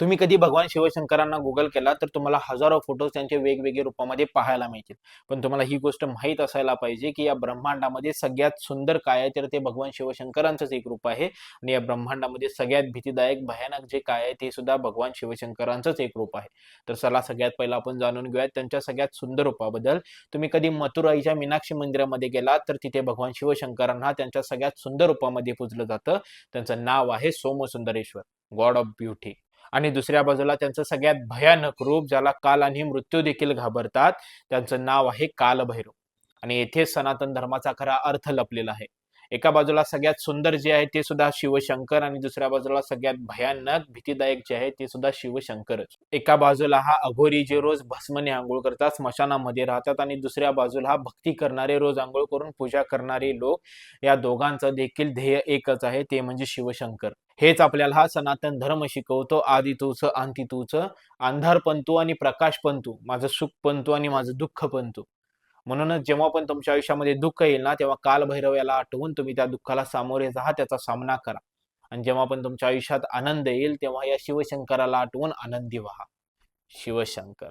तुम्ही कधी भगवान शिवशंकरांना गुगल केला तर तुम्हाला हजारो फोटोज त्यांचे वेगवेगळ्या रूपामध्ये पाहायला मिळतील. पण तुम्हाला ही गोष्ट माहीत असायला पाहिजे की या ब्रह्मांडामध्ये सगळ्यात सुंदर काय आहे तर ते भगवान शिवशंकरांचंच एक रूप आहे. आणि या ब्रह्मांडामध्ये सगळ्यात भीतीदायक भयानक जे काय आहे ते सुद्धा भगवान शिवशंकरांचंच एक रूप आहे. तर चला सगळ्यात पहिला आपण जाणून घेऊयात त्यांच्या सगळ्यात सुंदर रूपाबद्दल. तुम्ही कधी मथुराईच्या मीनाक्षी मंदिरामध्ये गेलात तर तिथे भगवान शिवशंकरांना त्यांच्या सगळ्यात सुंदर रूपामध्ये पूजलं जातं. त्यांचं नाव आहे सोमसुंदरेश्वर गॉड ऑफ ब्युटी आणि दुसऱ्या बाजूला त्यांचं सगळ्यात भयानक रूप ज्याला काल आणि मृत्यू देखील घाबरतात त्यांचं नाव आहे कालभैरव. आणि येथे सनातन धर्माचा खरा अर्थ लपलेला आहे. एका बाजूला सगळ्यात सुंदर जे आहे ते सुद्धा शिवशंकर आणि दुसऱ्या बाजूला सगळ्यात भयानक भीतीदायक जे आहे ते सुद्धा शिवशंकरच. एका बाजूला हा अघोरी जे रोज भस्मने आंघोळ करतात स्मशानामध्ये राहतात आणि दुसऱ्या बाजूला हा भक्ती करणारे रोज आंघोळ करून पूजा करणारे लोक या दोघांचं देखील ध्येय एकच आहे ते म्हणजे शिवशंकर. हेच आपल्याला हा सनातन धर्म शिकवतो आदी तूच अंती अंधार पंतू आणि प्रकाश पंतू माझं सुख पंतू आणि माझं दुःख पंतू म्हणूनच जेव्हा पण तुमच्या आयुष्यामध्ये दुःख येईल ना तेव्हा कालभैरव याला आठवून तुम्ही त्या दुःखाला सामोरे जा त्याचा सामना करा. आणि जेव्हा पण तुमच्या आयुष्यात आनंद येईल तेव्हा या शिवशंकराला आठवून आनंदी व्हा. शिवशंकर.